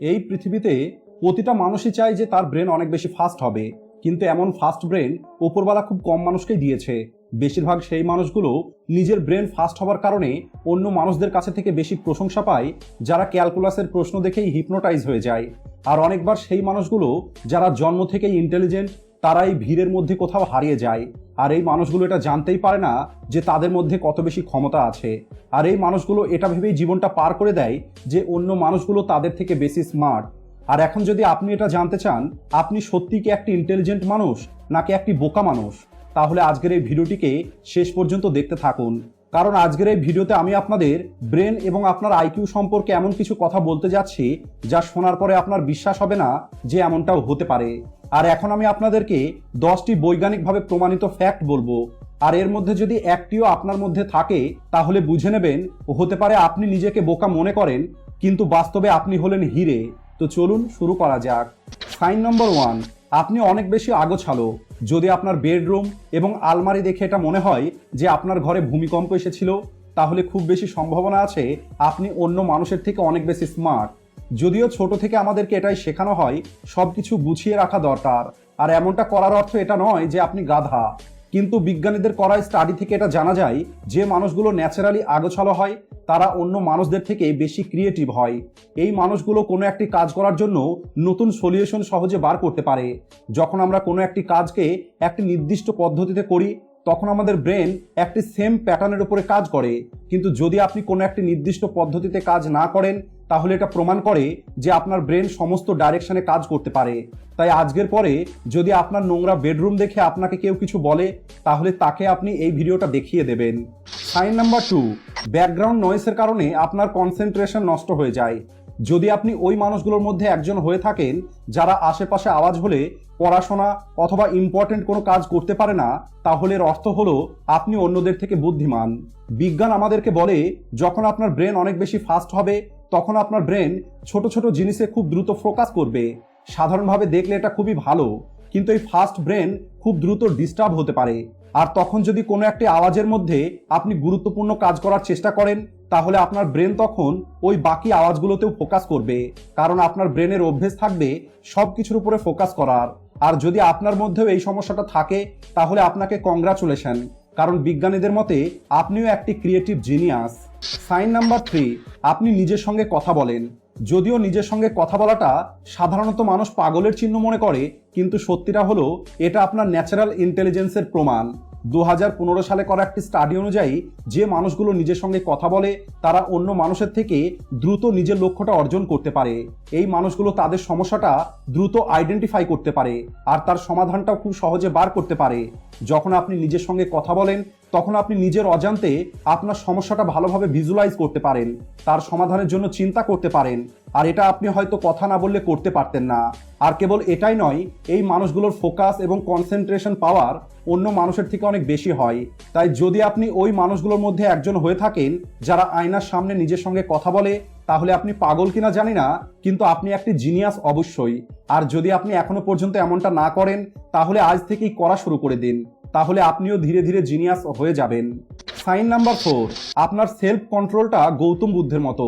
এই পৃথিবীতে প্রতিটা মানুষই চায় যে তার ব্রেন অনেক বেশি ফাস্ট হবে। কিন্তু এমন ফাস্ট ব্রেন ওপরওয়ালা খুব কম মানুষকেই দিয়েছে। বেশিরভাগ সেই মানুষগুলো নিজের ব্রেন ফাস্ট হওয়ার কারণে অন্য মানুষদের কাছে থেকে বেশি প্রশংসা পায়, যারা ক্যালকুলাসের প্রশ্ন দেখেই হিপনোটাইজ হয়ে যায়। আর অনেকবার সেই মানুষগুলো যারা জন্ম থেকেই ইন্টেলিজেন্ট তারাই ভিড়ের মধ্যে কোথাও হারিয়ে যায়। আর এই মানুষগুলো এটা জানতেই পারে না যে তাদের মধ্যে কত বেশি ক্ষমতা আছে। আর এই মানুষগুলো এটা ভেবেই জীবনটা পার করে দেয় যে অন্য মানুষগুলো তাদের থেকে বেশি স্মার্ট আর এখন যদি আপনি এটা জানতে চান, আপনি সত্যি কি একটি ইন্টেলিজেন্ট মানুষ নাকি একটি বোকা মানুষ? তাহলে আজকের এই ভিডিওটিকে শেষ পর্যন্ত দেখতে থাকুন। কারণ আজকের এই ভিডিওতে আমি আপনাদের ব্রেন এবং আপনার আইকিউ সম্পর্কে এমন কিছু কথা বলতে যাচ্ছি, যা শোনার পরে আপনার বিশ্বাস হবে না যে এমনটাও হতে পারে। আর এখন আমি আপনাদেরকে দশটি বৈজ্ঞানিকভাবে প্রমাণিত ফ্যাক্ট বলব। আর এর মধ্যে যদি একটিও আপনার মধ্যে থাকে, তাহলে বুঝে নেবেন হতে পারে আপনি নিজেকে বোকা মনে করেন, কিন্তু বাস্তবে আপনি হলেন হিরে। তো চলুন শুরু করা যাক। সাইন নম্বর ওয়ান, আপনি অনেক বেশি আগোছালো। যদি আপনার বেডরুম এবং আলমারি দেখে এটা মনে হয় যে আপনার ঘরে ভূমিকম্প এসেছিল, তাহলে খুব বেশি সম্ভাবনা আছে আপনি অন্য মানুষের থেকে অনেক বেশি স্মার্ট যদিও ছোট থেকে আমাদেরকে এটাই শেখানো হয় সব কিছু গুছিয়ে রাখা দরকার। আর এমনটা করার অর্থ এটা নয় যে আপনি গাধা। কিন্তু বিজ্ঞানীদের করা স্টাডি থেকে এটা জানা যায়, যে মানুষগুলো ন্যাচারালি আগোছালো হয়, তারা অন্য মানুষদের থেকে বেশি ক্রিয়েটিভ হয়। এই মানুষগুলো কোনো একটি কাজ করার জন্য নতুন সলিউশন সহজে বার করতে পারে। যখন আমরা কোনো একটি কাজকে একটি নির্দিষ্ট পদ্ধতিতে করি তখন আমাদের ব্রেন একটি সেম প্যাটার্নের উপরে কাজ করে। কিন্তু যদি আপনি কোনো একটি নির্দিষ্ট পদ্ধতিতে কাজ না করেন, তাহলে এটা প্রমাণ করে যে আপনার ব্রেন সমস্ত ডাইরেকশনে কাজ করতে পারে। তাই আজকের পরে যদি আপনার নোংরা বেডরুম দেখে আপনাকে কেউ কিছু বলে, তাহলে তাকে আপনি এই ভিডিওটা দেখিয়ে দেবেন। সাইন নাম্বার টু ব্যাকগ্রাউন্ড নয়েসের কারণে আপনার কনসেন্ট্রেশন নষ্ট হয়ে যায়। যদি আপনি ওই মানুষগুলোর মধ্যে একজন হয়ে থাকেন, যারা আশেপাশে আওয়াজ হলে, পড়াশোনা অথবা ইম্পর্টেন্ট কোনো কাজ করতে পারে না তাহলে এর অর্থ হলো আপনি অন্যদের থেকে বুদ্ধিমান। বিজ্ঞান আমাদেরকে বলে, যখন আপনার ব্রেন অনেক বেশি ফাস্ট হবে, তখন আপনার ব্রেন ছোট ছোট জিনিসে খুব দ্রুত ফোকাস করবে। সাধারণভাবে দেখলে এটা খুবই ভালো। কিন্তু এই ফাস্ট ব্রেন খুব দ্রুত ডিস্টার্ব হতে পারে। আর তখন যদি কোনো একটি আওয়াজের মধ্যে আপনি গুরুত্বপূর্ণ কাজ করার চেষ্টা করেন, তাহলে আপনার ব্রেন তখন ওই বাকি আওয়াজগুলোতেও ফোকাস করবে, কারণ আপনার ব্রেনের অভ্যেস থাকবে সব কিছুর উপরে ফোকাস করার। আর যদি আপনার মধ্যেও এই সমস্যাটা থাকে, তাহলে আপনাকে কংগ্রাচুলেশন, কারণ বিজ্ঞানীদের মতে আপনিও একটি creative genius. Sign number three, আপনি নিজের সঙ্গে কথা বলেন। যদিও নিজের সঙ্গে কথা বলাটা সাধারণত মানুষ পাগলের চিহ্ন মনে করে, কিন্তু সত্যিটা হলো এটা আপনার ন্যাচারাল ইন্টেলিজেন্সের প্রমাণ। দু হাজার পনেরো সালে করা একটি স্টাডি অনুযায়ী যে মানুষগুলো নিজের সঙ্গে কথা বলে, তারা অন্য মানুষের থেকে দ্রুত নিজের লক্ষ্যটা অর্জন করতে পারে। এই মানুষগুলো তাদের সমস্যাটা দ্রুত আইডেন্টিফাই করতে পারে, আর তার সমাধানটাও খুব সহজে বার করতে পারে। যখন আপনি নিজের সঙ্গে কথা বলেন তখন আপনি নিজের অজান্তে আপনার সমস্যাটা ভালোভাবে ভিজুয়ালাইজ করতে পারেন, তার সমাধানের জন্য চিন্তা করতে পারেন, আর এটা আপনি হয়তো কথা না বললে করতে পারতেন না। আর কেবল এটাই নয়, এই মানুষগুলোর ফোকাস এবং কনসেন্ট্রেশন পাওয়ার অন্য মানুষের থেকে অনেক বেশি হয়। তাই যদি আপনি ওই মানুষগুলোর মধ্যে একজন হয়ে থাকেন, যারা আয়নার সামনে নিজের সঙ্গে কথা বলে, তাহলে আপনি পাগল কিনা জানি না, কিন্তু আপনি একটি জিনিয়াস অবশ্যই। আর যদি আপনি এখনও পর্যন্ত এমনটা না করেন, তাহলে আজ থেকেই করা শুরু করে দিন। তাহলে আপনিও ধীরে ধীরে জিনিয়াস হয়ে যাবেন। সাইন নাম্বার ফোর, আপনার সেলফ কন্ট্রোলটা গৌতম বুদ্ধের মতো।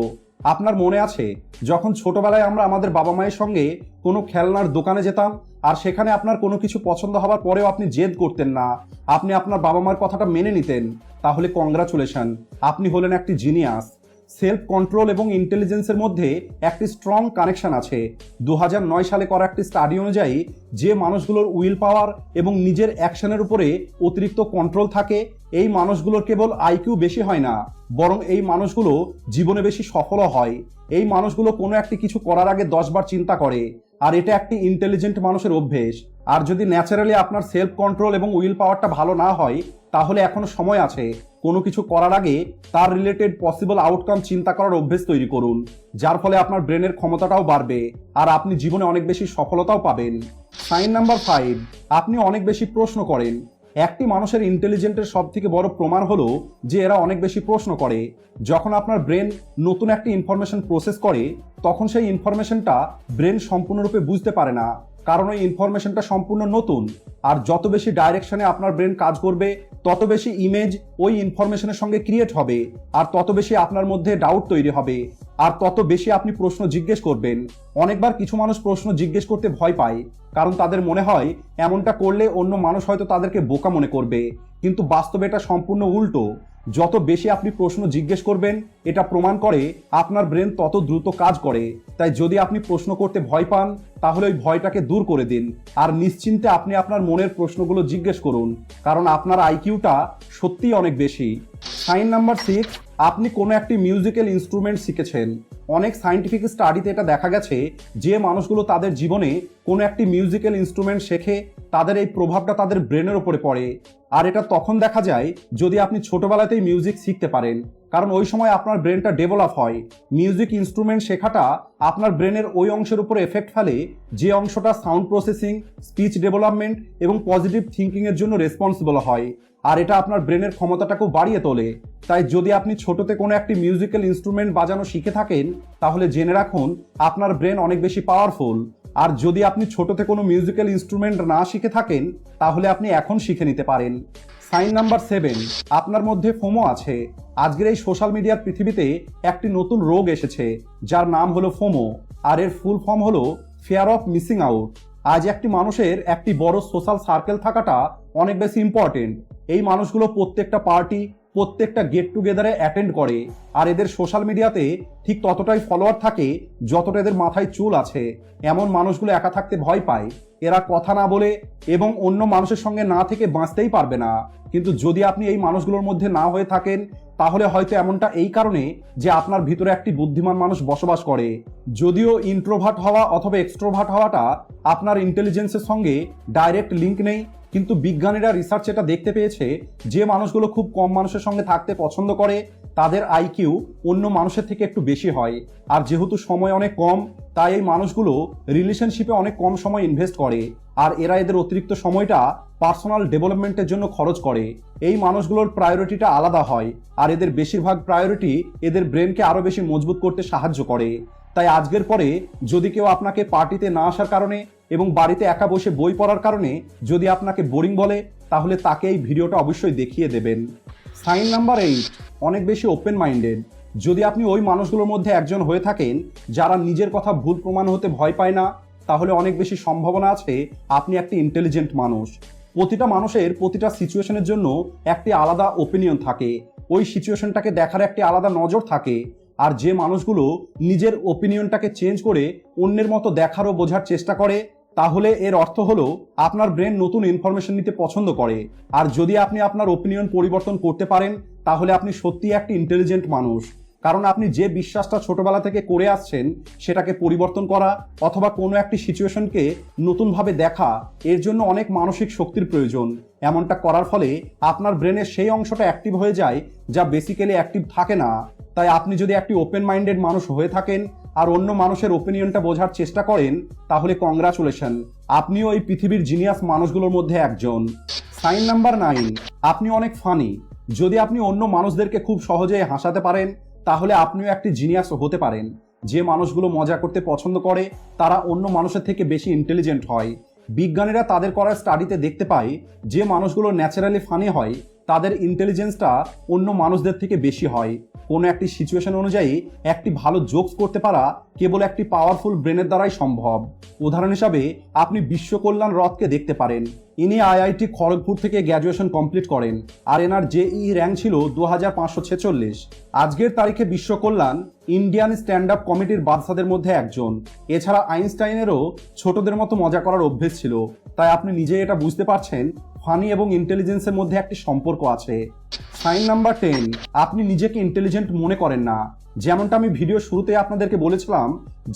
আপনার মনে আছে, যখন ছোটবেলায় আমরা আমাদের বাবা মায়ের সঙ্গে কোনো খেলনার দোকানে যেতাম, আর সেখানে আপনার কোনো কিছু পছন্দ হওয়ার পরেও আপনি জেদ করতেন না, আপনি আপনার বাবা মার কথাটা মেনে নিতেন, তাহলে কংগ্রাচুলেশন, আপনি হলেন একটি জিনিয়াস সেলফ কন্ট্রোল এবং ইন্টেলিজেন্সের মধ্যে একটি স্ট্রং কানেকশন আছে। দু হাজার নয় সালে করা একটি স্টাডি অনুযায়ী যে মানুষগুলোর উইল পাওয়ার এবং নিজের অ্যাকশনের উপরে অতিরিক্ত কন্ট্রোল থাকে, এই মানুষগুলোর কেবল আইকিউ বেশি হয় না, বরং এই মানুষগুলো জীবনে বেশি সফলও হয়। এই মানুষগুলো কোনো একটি কিছু করার আগে দশবার চিন্তা করে। আর এটা একটি ইন্টেলিজেন্ট মানুষের অভ্যেস। আর যদি ন্যাচারালি আপনার সেলফ কন্ট্রোল এবং উইল পাওয়ারটা ভালো না হয়, তাহলে এখনও সময় আছে। কোনো কিছু করার আগে তার রিলেটেড পসিবল আউটকাম চিন্তা করার অভ্যেস তৈরি করুন, যার ফলে আপনার ব্রেনের ক্ষমতাটাও বাড়বে আর আপনি জীবনে অনেক বেশি সফলতাও পাবেন। সাইন নাম্বার ফাইভ আপনি অনেক বেশি প্রশ্ন করেন। একটি মানুষের ইন্টেলিজেন্টের সব থেকে বড় প্রমাণ হলো যে এরা অনেক বেশি প্রশ্ন করে। যখন আপনার ব্রেন নতুন একটি ইনফরমেশন প্রসেস করে, তখন সেই ইনফরমেশনটা ব্রেন সম্পূর্ণরূপে বুঝতে পারে না। কারণ ওই ইনফরমেশনটা সম্পূর্ণ নতুন। আর যত বেশি ডাইরেকশনে আপনার ব্রেন কাজ করবে, তত বেশি ইমেজ ওই ইনফরমেশনের সঙ্গে ক্রিয়েট হবে। আর তত বেশি আপনার মধ্যে ডাউট তৈরি হবে। আর তত বেশি আপনি প্রশ্ন জিজ্ঞেস করবেন, অনেকবার কিছু মানুষ প্রশ্ন জিজ্ঞেস করতে ভয় পায়, কারণ তাদের মনে হয় এমনটা করলে অন্য মানুষ হয়তো তাদেরকে বোকা মনে করবে। কিন্তু বাস্তবে এটা সম্পূর্ণ উল্টো। যত বেশি আপনি প্রশ্ন জিজ্ঞেস করবেন, এটা প্রমাণ করে আপনার ব্রেন তত দ্রুত কাজ করে। তাই যদি আপনি প্রশ্ন করতে ভয় পান, তাহলে ওই ভয়টাকে দূর করে দিন। আর নিশ্চিন্তে আপনি আপনার মনের প্রশ্নগুলো জিজ্ঞেস করুন, কারণ আপনার আইকিউটা সত্যিই অনেক বেশি। সাইন নাম্বার সিক্স আপনি কোনো একটি মিউজিক্যাল ইনস্ট্রুমেন্ট শিখেছেন, অনেক সাইন্টিফিক স্টাডিতে এটা দেখা গেছে যে মানুষগুলো তাদের জীবনে কোনো একটি মিউজিক্যাল ইনস্ট্রুমেন্ট শেখে, তাদের এই প্রভাবটা তাদের ব্রেনের ওপরে পড়ে। আর এটা তখন দেখা যায় যদি আপনি ছোটবেলাতেই মিউজিক শিখতে পারেন, কারণ ওই সময় আপনার ব্রেনটা ডেভেলপ হয়। মিউজিক ইনস্ট্রুমেন্ট শেখাটা আপনার ব্রেনের ওই অংশের উপর এফেক্ট ফেলে, যে অংশটা সাউন্ড প্রসেসিং স্পিচ ডেভেলপমেন্ট এবং পজিটিভ থিঙ্কিংয়ের জন্য রেসপন্সিবল হয়। আর এটা আপনার ব্রেনের ক্ষমতাটাকেও বাড়িয়ে তোলে। তাই যদি আপনি ছোটতে কোনো একটি মিউজিক্যাল ইনস্ট্রুমেন্ট বাজানো শিখে থাকেন, তাহলে জেনে রাখুন, আপনার ব্রেন অনেক বেশি পাওয়ারফুল আর যদি আপনি ছোটতে কোনো মিউজিক্যাল ইনস্ট্রুমেন্ট না শিখে থাকেন, তাহলে আপনি এখন শিখে নিতে পারেন। সাইন নাম্বার সেভেন, আপনার মধ্যে ফোমো আছে। আজকের এই সোশ্যাল মিডিয়ার পৃথিবীতে একটি নতুন রোগ এসেছে, যার নাম হলো ফোমো। আর এর ফুল ফর্ম হলো ফেয়ার অফ মিসিং আউট আজ একটি মানুষের একটি বড় সোশ্যাল সার্কেল থাকাটা অনেক বেশি ইম্পর্টেন্ট এই মানুষগুলো প্রত্যেকটা পার্টি, প্রত্যেকটা গেট টুগেদারে অ্যাটেন্ড করে। আর এদের সোশ্যাল মিডিয়াতে ঠিক ততটাই ফলোয়ার থাকে যতটা এদের মাথায় চুল আছে। এমন মানুষগুলো একা থাকতে ভয় পায়। এরা কথা না বলে এবং অন্য মানুষের সঙ্গে না থেকে বাঁচতেই পারবে না। কিন্তু যদি আপনি এই মানুষগুলোর মধ্যে না হয়ে থাকেন, তাহলে হয়তো এমনটা এই কারণে যে আপনার ভিতরে একটি বুদ্ধিমান মানুষ বসবাস করে। যদিও ইন্ট্রোভার্ট হওয়া অথবা এক্সট্রোভার্ট হওয়াটা আপনার ইন্টেলিজেন্সের সঙ্গে ডাইরেক্ট লিঙ্ক নেই, কিন্তু বিজ্ঞানীরা রিসার্চ এটা দেখতে পেয়েছে যে মানুষগুলো খুব কম মানুষের সঙ্গে থাকতে পছন্দ করে, তাদের আইকিউ অন্য মানুষের থেকে একটু বেশি হয়। আর যেহেতু সময় অনেক কম তাই এই মানুষগুলো রিলেশনশিপে অনেক কম সময় ইনভেস্ট করে আর এরা এদের অতিরিক্ত সময়টা পার্সোনাল ডেভেলপমেন্টের জন্য খরচ করে। এই মানুষগুলোর প্রায়োরিটিটা আলাদা হয় আর এদের বেশিরভাগ প্রায়োরিটি এদের ব্রেনকে আরও বেশি মজবুত করতে সাহায্য করে। তাই আজকের পরে যদি কেউ আপনাকে পার্টিতে না আসার কারণে এবং বাড়িতে একা বসে বই পড়ার কারণে যদি আপনাকে বোরিং বলে, তাহলে তাকে এই ভিডিওটা অবশ্যই দেখিয়ে দেবেন। সাইন নাম্বার এইট অনেক বেশি ওপেন মাইন্ডেড যদি আপনি ওই মানুষগুলোর মধ্যে একজন হয়ে থাকেন, যারা নিজের কথা ভুল প্রমাণ হতে ভয় পায় না, তাহলে অনেক বেশি সম্ভাবনা আছে আপনি একটি ইন্টেলিজেন্ট মানুষ। প্রতিটা মানুষের প্রতিটা সিচুয়েশনের জন্য একটি আলাদা ওপিনিয়ন থাকে। ওই সিচুয়েশনটাকে দেখার একটি আলাদা নজর থাকে। আর যে মানুষগুলো নিজের ওপিনিয়নটাকে চেঞ্জ করে অন্যের মতো দেখার ও বোঝার চেষ্টা করে, তাহলে এর অর্থ হলো আপনার ব্রেন নতুন ইনফরমেশন নিতে পছন্দ করে। আর যদি আপনি আপনার ওপিনিয়ন পরিবর্তন করতে পারেন, তাহলে আপনি সত্যি একটি ইন্টেলিজেন্ট মানুষ। কারণ আপনি যে বিশ্বাসটা ছোটবেলা থেকে করে আসছেন, সেটাকে পরিবর্তন করা অথবা কোনো একটি সিচুয়েশনকে নতুনভাবে দেখা, এর জন্য অনেক মানসিক শক্তির প্রয়োজন। এমনটা করার ফলে আপনার ব্রেনের সেই অংশটা অ্যাক্টিভ হয়ে যায়, যা বেসিক্যালি অ্যাক্টিভ থাকে না। তাই আপনি যদি একটি ওপেন মাইন্ডেড মানুষ হয়ে থাকেন আর অন্য মানুষের ওপিনিয়নটা বোঝার চেষ্টা করেন, তাহলে কংগ্রাচুলেশন আপনিও এই পৃথিবীর জিনিয়াস মানুষগুলোর মধ্যে একজন। সাইন নাম্বার নাইন আপনি অনেক ফানি যদি আপনি অন্য মানুষদেরকে খুব সহজে হাসাতে পারেন তাহলে আপনিও একটি জিনিয়াস হতে পারেন। যে মানুষগুলো মজা করতে পছন্দ করে, তারা অন্য মানুষের থেকে বেশি ইন্টেলিজেন্ট হয়। বিজ্ঞানীরা তাদের করার স্টাডিতে দেখতে পায়, যে মানুষগুলো ন্যাচারালি ফানি হয় তাদের ইন্টেলিজেন্সটা অন্য মানুষদের থেকে বেশি হয়। কোনো একটি সিচুয়েশন অনুযায়ী একটি ভালো জোকস করতে পারা কেবল একটি পাওয়ারফুল ব্রেনের দ্বারাই সম্ভব। উদাহরণ হিসাবে, আপনি বিশ্বকল্যাণ রথকে দেখতে পারেন। ইনি আইআইটি খড়গপুর থেকে গ্র্যাজুয়েশন কমপ্লিট করেন। আর এনার জেই র্যাঙ্ক ছিল দু হাজার পাঁচশো ছেচল্লিশ। আজকের তারিখে বিশ্বকল্যাণ ইন্ডিয়ান স্ট্যান্ড আপ কমিটির বাদশাদের মধ্যে একজন। এছাড়া আইনস্টাইনেরও ছোটদের মতো মজা করার অভ্যেস ছিল। তাই আপনি নিজেই এটা বুঝতে পারছেন ফানি এবং ইন্টেলিজেন্সের মধ্যে একটি সম্পর্ক আছে। সাইন নাম্বার টেন, আপনি নিজেকে ইন্টেলিজেন্ট মনে করেন না। যেমনটা আমি ভিডিও শুরুতে আপনাদেরকে বলেছিলাম,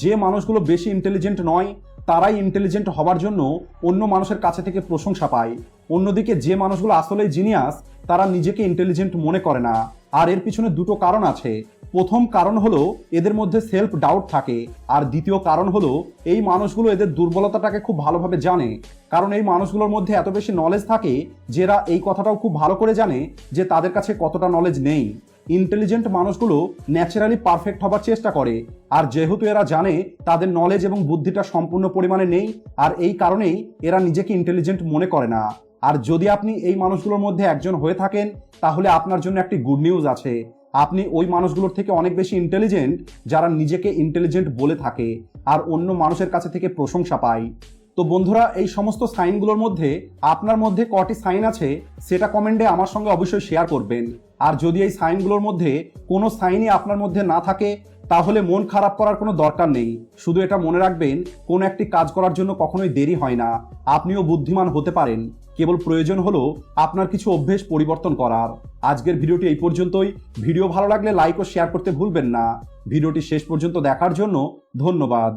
যে মানুষগুলো বেশি ইন্টেলিজেন্ট নয় তারাই ইন্টেলিজেন্ট হবার জন্য অন্য মানুষের কাছে থেকে প্রশংসা পায়। অন্যদিকে যে মানুষগুলো আসলেই জিনিয়াস তারা নিজেকে ইন্টেলিজেন্ট মনে করে না। আর এর পিছনে দুটো কারণ আছে। প্রথম কারণ হলো, এদের মধ্যে সেলফ ডাউট থাকে। আর দ্বিতীয় কারণ হলো, এই মানুষগুলো এদের দুর্বলতাটাকে খুব ভালোভাবে জানে। কারণ এই মানুষগুলোর মধ্যে এত বেশি নলেজ থাকে, যে এরা এই কথাটাও খুব ভালো করে জানে যে তাদের কাছে কতটা নলেজ নেই। ইন্টেলিজেন্ট মানুষগুলো ন্যাচারালি পারফেক্ট হবার চেষ্টা করে। আর যেহেতু এরা জানে, তাদের নলেজ এবং বুদ্ধিটা সম্পূর্ণ পরিমাণে নেই, আর এই কারণেই এরা নিজেকে ইন্টেলিজেন্ট মনে করে না। আর যদি আপনি এই মানুষগুলোর মধ্যে একজন হয়ে থাকেন, তাহলে আপনার জন্য একটি গুড নিউজ আছে। আপনি ওই মানুষগুলোর থেকে অনেক বেশি ইন্টেলিজেন্ট যারা নিজেকে ইন্টেলিজেন্ট বলে থাকে, আর অন্য মানুষের কাছে থেকে প্রশংসা পায়। তো বন্ধুরা, এই সমস্ত সাইনগুলোর মধ্যে আপনার মধ্যে কটি সাইন আছে, সেটা কমেন্টে আমার সঙ্গে অবশ্যই শেয়ার করবেন। আর যদি এই সাইনগুলোর মধ্যে কোনো সাইনই আপনার মধ্যে না থাকে, তাহলে মন খারাপ করার কোনো দরকার নেই। শুধু এটা মনে রাখবেন, কোনো একটি কাজ করার জন্য কখনোই দেরি হয় না। আপনিও বুদ্ধিমান হতে পারেন। কেবল প্রয়োজন হলো আপনার কিছু অভ্যেস পরিবর্তন করার। আজকের ভিডিওটি এই পর্যন্তই। ভিডিও ভালো লাগলে লাইক ও শেয়ার করতে ভুলবেন না। ভিডিওটি শেষ পর্যন্ত দেখার জন্য ধন্যবাদ।